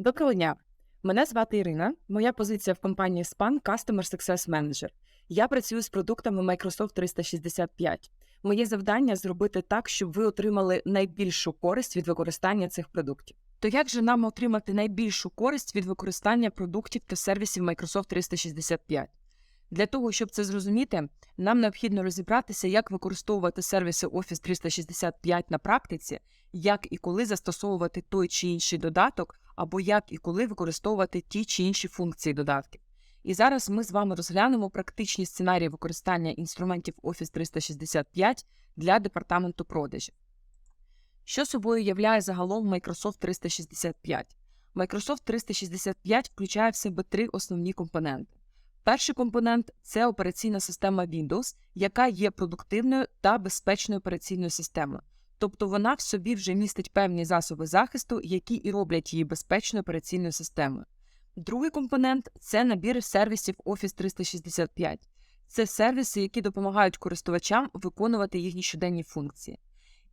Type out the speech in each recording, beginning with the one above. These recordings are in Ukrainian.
Доброго дня! Мене звати Ірина. Моя позиція в компанії SPAN – Customer Success Manager. Я працюю з продуктами Microsoft 365. Моє завдання зробити так, щоб ви отримали найбільшу користь від використання цих продуктів. То як же нам отримати найбільшу користь від використання продуктів та сервісів Microsoft 365? Для того, щоб це зрозуміти, нам необхідно розібратися, як використовувати сервіси Office 365 на практиці, як і коли застосовувати той чи інший додаток, або як і коли використовувати ті чи інші функції додатків. І зараз ми з вами розглянемо практичні сценарії використання інструментів Office 365 для департаменту продажів. Що собою являє загалом Microsoft 365? Microsoft 365 включає в себе три основні компоненти. Перший компонент це операційна система Windows, яка є продуктивною та безпечною операційною системою. Тобто вона в собі вже містить певні засоби захисту, які і роблять її безпечною операційною системою. Другий компонент це набір сервісів Office 365. Це сервіси, які допомагають користувачам виконувати їхні щоденні функції.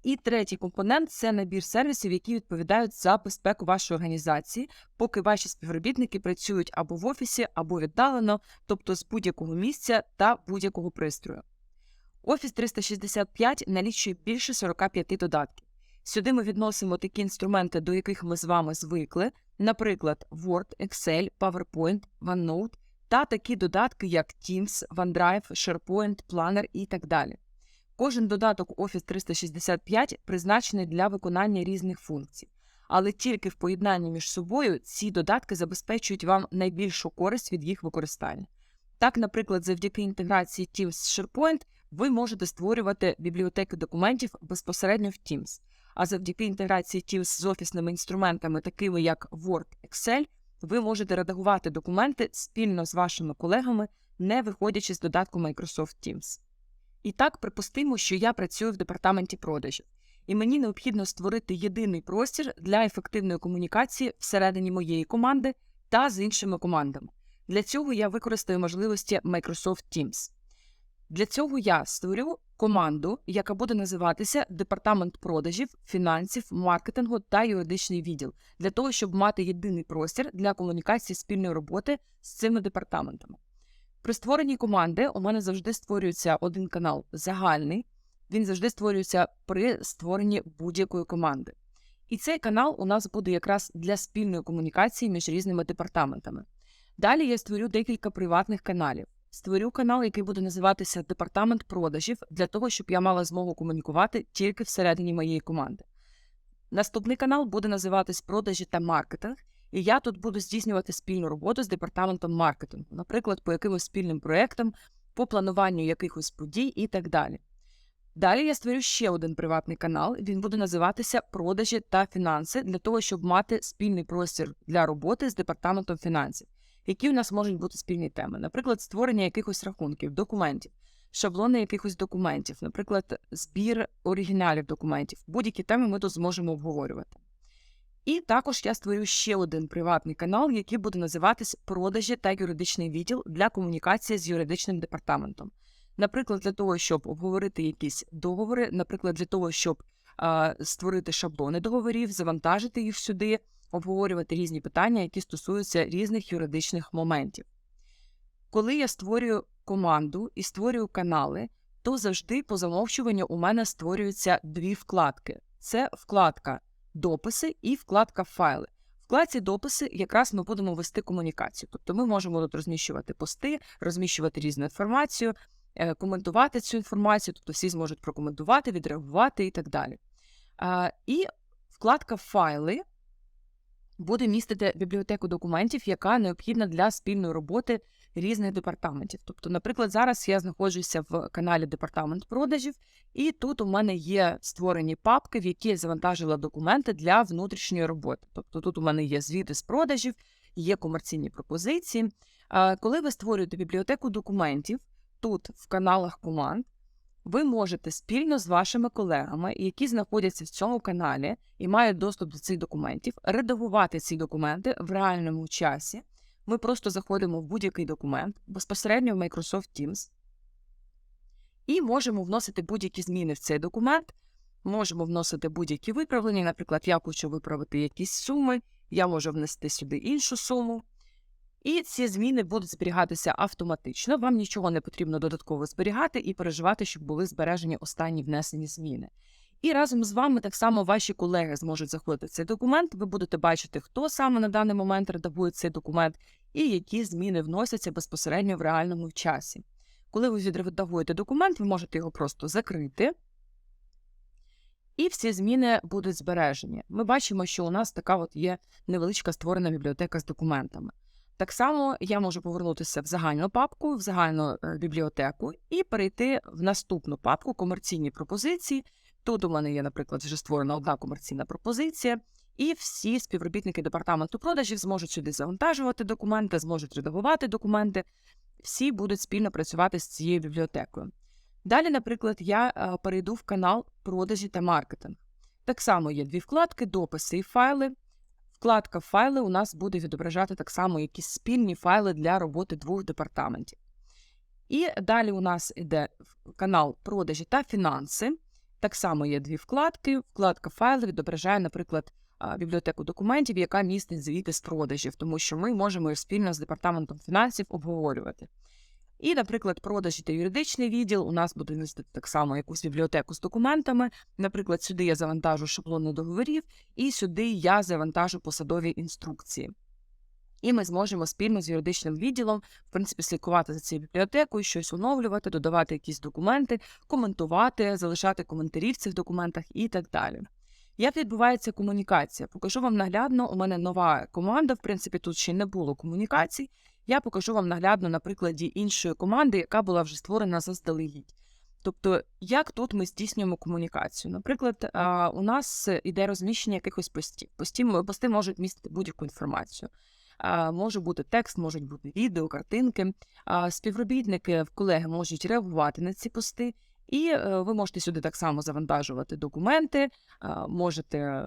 І третій компонент це набір сервісів, які відповідають за безпеку вашої організації, поки ваші співробітники працюють або в офісі, або віддалено, тобто з будь-якого місця та будь-якого пристрою. Office 365 налічує більше 45 додатків. Сюди ми відносимо такі інструменти, до яких ми з вами звикли, наприклад, Word, Excel, PowerPoint, OneNote та такі додатки, як Teams, OneDrive, SharePoint, Planner і так далі. Кожен додаток Office 365 призначений для виконання різних функцій, але тільки в поєднанні між собою ці додатки забезпечують вам найбільшу користь від їх використання. Так, наприклад, завдяки інтеграції Teams з SharePoint ви можете створювати бібліотеки документів безпосередньо в Teams, а завдяки інтеграції Teams з офісними інструментами, такими як Word, Excel, ви можете редагувати документи спільно з вашими колегами, не виходячи з додатку Microsoft Teams. І так, припустимо, що я працюю в департаменті продажів, і мені необхідно створити єдиний простір для ефективної комунікації всередині моєї команди та з іншими командами. Для цього я використаю можливості Microsoft Teams. Для цього я створю команду, яка буде називатися Департамент продажів, фінансів, маркетингу та юридичний відділ, для того, щоб мати єдиний простір для комунікації спільної роботи з цими департаментами. При створенні команди у мене завжди створюється один канал загальний, він завжди створюється при створенні будь-якої команди. І цей канал у нас буде якраз для спільної комунікації між різними департаментами. Далі я створю декілька приватних каналів. Створю канал, який буде називатися Департамент продажів, для того, щоб я мала змогу комунікувати тільки всередині моєї команди. Наступний канал буде називатись Продажі та маркетинг, і я тут буду здійснювати спільну роботу з департаментом маркетингу, наприклад, по якимось спільним проєктам, по плануванню якихось подій і так далі. Далі я створю ще один приватний канал, він буде називатися Продажі та фінанси для того, щоб мати спільний простір для роботи з департаментом фінансів. Які у нас можуть бути спільні теми? Наприклад, створення якихось рахунків, документів, шаблони якихось документів, наприклад, збір оригіналів документів. Будь-які теми ми тут зможемо обговорювати. І також я створю ще один приватний канал, який буде називатись Продажі та юридичний відділ для комунікації з юридичним департаментом. Наприклад, для того, щоб обговорити якісь договори, наприклад, для того, щоб а, створити шаблони договорів, завантажити їх сюди, обговорювати різні питання, які стосуються різних юридичних моментів. Коли я створюю команду і створюю канали, то завжди по замовчуванню у мене створюються дві вкладки: це вкладка дописи і вкладка файли. В вкладці дописи якраз ми будемо вести комунікацію. Тобто ми можемо тут розміщувати пости, розміщувати різну інформацію, е, коментувати цю інформацію, тобто всі зможуть прокоментувати, відреагувати і так далі. І вкладка файли буде містити бібліотеку документів, яка необхідна для спільної роботи різних департаментів. Тобто, наприклад, зараз я знаходжуся в каналі Департамент продажів, і тут у мене є створені папки, в які я завантажила документи для внутрішньої роботи. Тобто тут у мене є звіти з продажів, є комерційні пропозиції. Коли ви створюєте бібліотеку документів, тут в каналах команд ви можете спільно з вашими колегами, які знаходяться в цьому каналі і мають доступ до цих документів, редагувати ці документи в реальному часі. Ми просто заходимо в будь-який документ безпосередньо в Microsoft Teams і можемо вносити будь-які зміни в цей документ. Можемо вносити будь-які виправлення. Наприклад, я хочу виправити якісь суми, я можу внести сюди іншу суму. І ці зміни будуть зберігатися автоматично. Вам нічого не потрібно додатково зберігати і переживати, щоб були збережені останні внесені зміни. І разом з вами так само ваші колеги зможуть заходити в цей документ. Ви будете бачити, хто саме на даний момент редагує цей документ і які зміни вносяться безпосередньо в реальному часі. Коли ви відредагуєте документ, ви можете його просто закрити. І всі зміни будуть збережені. Ми бачимо, що у нас така от є невеличка створена бібліотека з документами. Так само я можу повернутися в загальну папку, в загальну е, бібліотеку і перейти в наступну папку комерційні пропозиції. Тут у мене є, наприклад, вже створена одна комерційна пропозиція, і всі співробітники департаменту продажів зможуть сюди завантажувати документи, зможуть редагувати документи. Всі будуть спільно працювати з цією бібліотекою. Далі, наприклад, я е, перейду в канал продажі та маркетинг. Так само є дві вкладки, дописи і файли. Вкладка файли у нас буде відображати так само якісь спільні файли для роботи двох департаментів. І далі у нас йде канал продажі та фінанси. Так само є дві вкладки. Вкладка файли відображає, наприклад, бібліотеку документів, яка містить звіти з продажів, тому що ми можемо їх спільно з департаментом фінансів обговорювати. І, наприклад, продажі та юридичний відділ у нас буде містити так само якусь бібліотеку з документами. Наприклад, сюди я завантажу шаблони договорів, і сюди я завантажу посадові інструкції. І ми зможемо спільно з юридичним відділом, в принципі, слідкувати за цією бібліотекою, щось оновлювати, додавати якісь документи, коментувати, залишати коментарі в цих документах і так далі. Як відбувається комунікація? Покажу вам наглядно. У мене нова команда. В принципі, тут ще не було комунікацій. Я покажу вам наглядно на прикладі іншої команди, яка була вже створена заздалегідь. Тобто, як тут ми здійснюємо комунікацію? Наприклад, у нас іде розміщення якихось постів. Пості, пости можуть містити будь-яку інформацію. Може бути текст, можуть бути відео, картинки. Співробітники, колеги можуть реагувати на ці пости, і е, ви можете сюди так само завантажувати документи, можете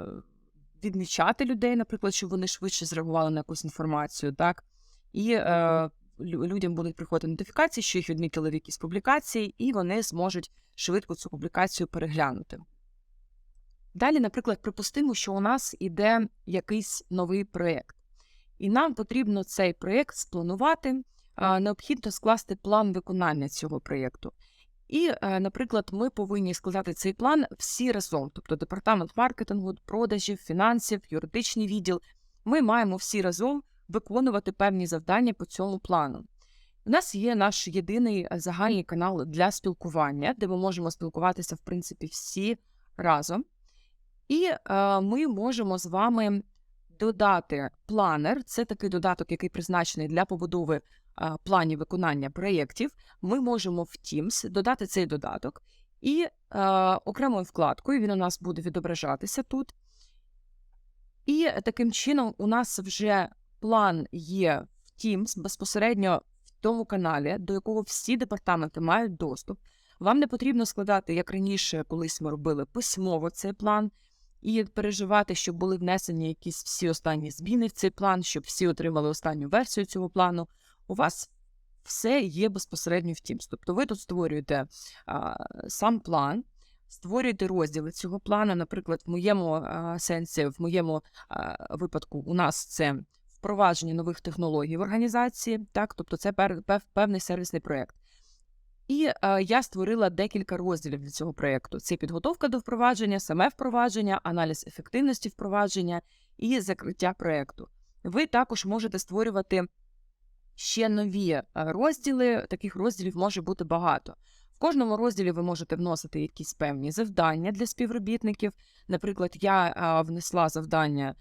відмічати людей, наприклад, щоб вони швидше зреагували на якусь інформацію. так? І е, людям будуть приходити нотифікації, що їх відмітили в якійсь публікації, і вони зможуть швидко цю публікацію переглянути. Далі, наприклад, припустимо, що у нас іде якийсь новий проєкт, і нам потрібно цей проєкт спланувати, необхідно скласти план виконання цього проєкту. І, е, наприклад, ми повинні складати цей план всі разом, тобто департамент маркетингу, продажів, фінансів, юридичний відділ. Ми маємо всі разом виконувати певні завдання по цьому плану. У нас є наш єдиний е, загальний канал для спілкування, де ми можемо спілкуватися, в принципі, всі разом. І е, ми можемо з вами додати планер. Це такий додаток, який призначений для побудови е, планів виконання проєктів. Ми можемо в Teams додати цей додаток. І е, окремою вкладкою він у нас буде відображатися тут. І таким чином у нас вже план є в Teams безпосередньо в тому каналі, до якого всі департаменти мають доступ. Вам не потрібно складати, як раніше, колись ми робили письмово цей план, і переживати, щоб були внесені якісь всі останні зміни в цей план, щоб всі отримали останню версію цього плану. У вас все є безпосередньо в Teams. Тобто ви тут створюєте а, сам план, створюєте розділи цього плану. Наприклад, в моєму а, сенсі, в моєму а, випадку, у нас це впровадження нових технологій в організації, так, тобто це певний сервісний проєкт. І е, я створила декілька розділів для цього проєкту: це підготовка до впровадження, саме впровадження, аналіз ефективності впровадження і закриття проєкту. Ви також можете створювати ще нові е, розділи. Таких розділів може бути багато. В кожному розділі ви можете вносити якісь певні завдання для співробітників. Наприклад, я е, внесла завдання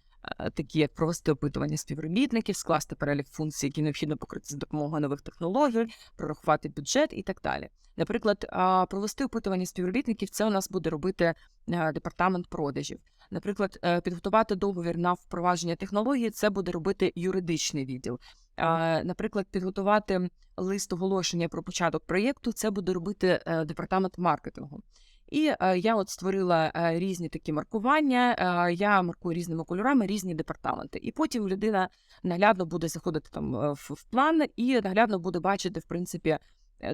такі як провести опитування співробітників, скласти перелік функцій, які необхідно покрити за допомогою нових технологій, прорахувати бюджет і так далі. Наприклад, провести опитування співробітників це у нас буде робити е, департамент продажів. Наприклад, е, підготувати договір на впровадження технології це буде робити юридичний відділ. Наприклад, підготувати лист оголошення про початок проєкту це буде робити департамент маркетингу. І е, я от створила е, різні такі маркування. Я маркую різними кольорами різні департаменти. І потім людина наглядно буде заходити там в, в план і наглядно буде бачити, в принципі,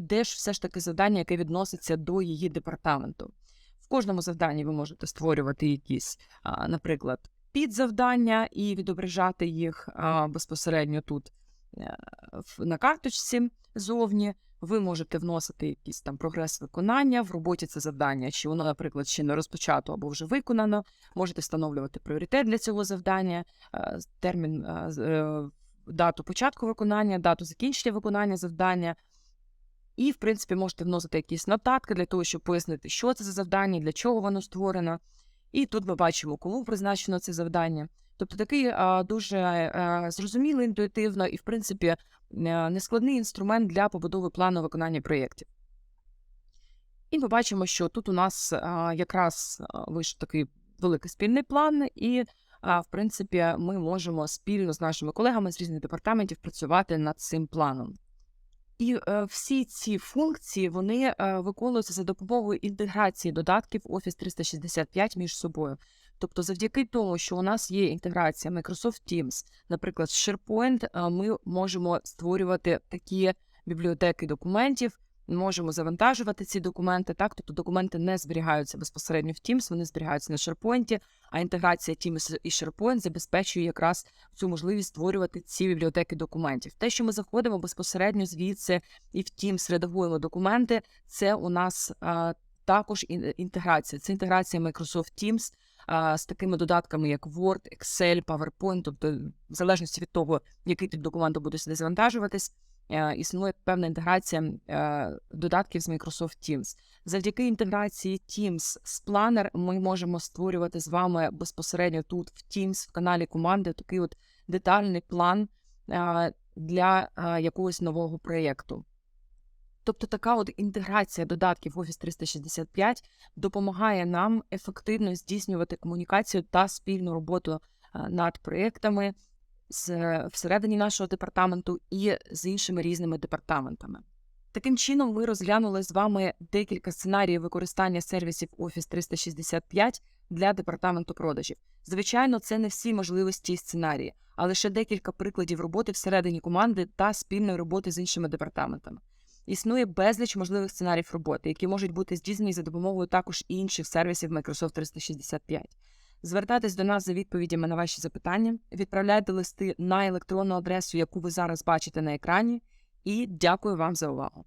де ж все ж таки завдання, яке відноситься до її департаменту. В кожному завданні ви можете створювати якісь, наприклад, під завдання і відображати їх безпосередньо тут на карточці зовні. Ви можете вносити якийсь там прогрес виконання в роботі це завдання, чи воно, наприклад, ще не розпочато або вже виконано. Можете встановлювати пріоритет для цього завдання, е, термін, е, е, дату початку виконання, дату закінчення виконання завдання. І, в принципі, можете вносити якісь нотатки для того, щоб пояснити, що це за завдання, для чого воно створено. І тут ми бачимо, кому призначено це завдання. Тобто такий а, дуже а, зрозумілий, інтуїтивно і, в принципі, е, нескладний інструмент для побудови плану виконання проєктів. І ми бачимо, що тут у нас а, якраз вийшов такий великий спільний план, і, а, в принципі, ми можемо спільно з нашими колегами з різних департаментів працювати над цим планом. І е, всі ці функції вони е, виконуються за допомогою інтеграції додатків Office 365 між собою. Тобто, завдяки тому, що у нас є інтеграція Microsoft Teams, наприклад, з SharePoint, ми можемо створювати такі бібліотеки документів, можемо завантажувати ці документи. Так, тобто документи не зберігаються безпосередньо в Teams, вони зберігаються на SharePoint, а інтеграція Teams і SharePoint забезпечує якраз цю можливість створювати ці бібліотеки документів. Те, що ми заходимо безпосередньо звідси і в Teams редагуємо документи, це у нас також інтеграція. Це інтеграція Microsoft Teams а, з такими додатками, як Word, Excel, PowerPoint, тобто, в залежності від того, який тип документу буде сюди завантажуватись. е, Існує певна інтеграція е, додатків з Microsoft Teams. Завдяки інтеграції Teams з Planner ми можемо створювати з вами безпосередньо тут в Teams, в каналі команди, такий от детальний план е, для якогось нового проєкту. Тобто така от інтеграція додатків Office 365 допомагає нам ефективно здійснювати комунікацію та спільну роботу е, над проєктами всередині нашого департаменту і з іншими різними департаментами. Таким чином, ми розглянули з вами декілька сценаріїв використання сервісів Office 365 для департаменту продажів. Звичайно, це не всі можливості і сценарії, а лише декілька прикладів роботи всередині команди та спільної роботи з іншими департаментами. Існує безліч можливих сценаріїв роботи, які можуть бути здійснені за допомогою також інших сервісів Microsoft 365. Звертайтесь до нас за відповідями на ваші запитання, відправляйте листи на електронну адресу, яку ви зараз бачите на екрані, і дякую вам за увагу.